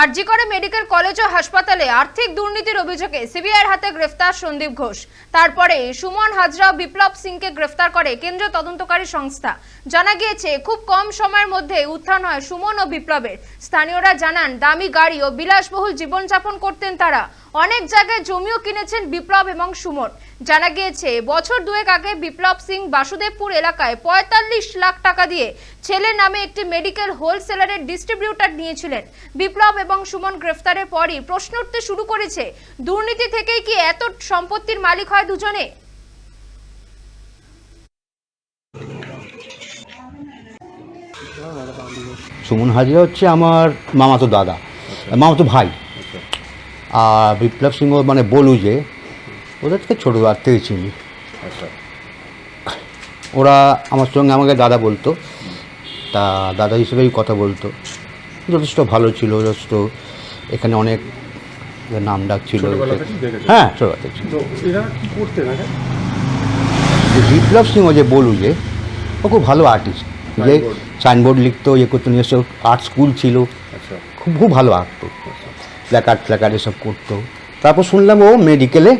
আরজিকরে medical college ও হাসপাতালে আর্থিক দুর্নীতির অভিযোগে সিবিআইয়ের হাতে গ্রেফতার সন্দীপ ঘোষ। তারপরে সুমন হাজরা বিপ্লব সিংকে গ্রেফতার করে কেন্দ্রীয় তদন্তকারী সংস্থা। জানা গিয়েছে, খুব কম সময়ের মধ্যে উত্থান হয় সুমন ও বিপ্লবের। স্থানীয়রা জানান, দামি গাড়ি ও বিলাসবহুল জীবনযাপন করতেন তারা। অনেক জায়গায় জমিও কিনেছেন বিপ্লব এবং সুমন। জানা গিয়েছে, বছর দুয়েক আগে বিপ্লব সিং বাসুদেবপুর এলাকায় পঁয়তাল্লিশ লাখ টাকা দিয়ে ছেলে নামে একটি মেডিকেল হোলসেলারের ডিস্ট্রিবিউটার নিয়েছিলেন। বিপ্লব এবং সুমন গ্রেফতারের পরই প্রশ্ন উঠতে শুরু করেছে, দুর্নীতি থেকেই কি এত সম্পত্তির মালিক হয় দুজনে? সুমন হাজরা হচ্ছে আমার মামাতো দাদা, মামাতো ভাই। আর বিপ্লব সিংহ মানে বলু যে ওদের থেকে ছোটোবার থেকে চিনি। আচ্ছা। ওরা আমার সঙ্গে আমাকে দাদা বলতো তা দাদা হিসেবেই কথা বলতো। যথেষ্ট ভালো ছিল যথেষ্ট এখানে অনেক নাম ডাক ছিল। হ্যাঁ ছোটবেলা ছিল। বিপ্লব সিংহ যে বলু যে ও খুব ভালো আর্টিস্ট যে সাইনবোর্ড লিখতো ইয়ে করতো নিজস্ব আর্ট স্কুল ছিল। আচ্ছা। খুব খুব ভালো আঁকতো প্ল্যাকার্ড ফ্ল্যাকার্ড এসব করতো। তারপর শুনলাম ও মেডিকেলে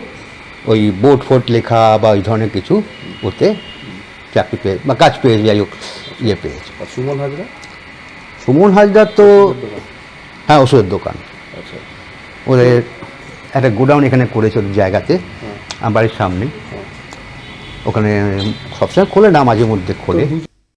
ওই বোর্ড ফোর্ড লেখা বা ওই ধরনের কিছু ওতে চাকরি পেয়ে বা কাজ পেয়ে যাই হোক ইয়ে পেয়েছে। সুমন হাজরা? সুমন হাজদার তো হ্যাঁ ওষুধের দোকান। আচ্ছা। ওদের একটা গোডাউন এখানে করেছে ওদের জায়গাতে হ্যাঁ। আমার বাড়ির সামনে। ওখানে সবসময় খোলে না মাঝে মধ্যে খোলে।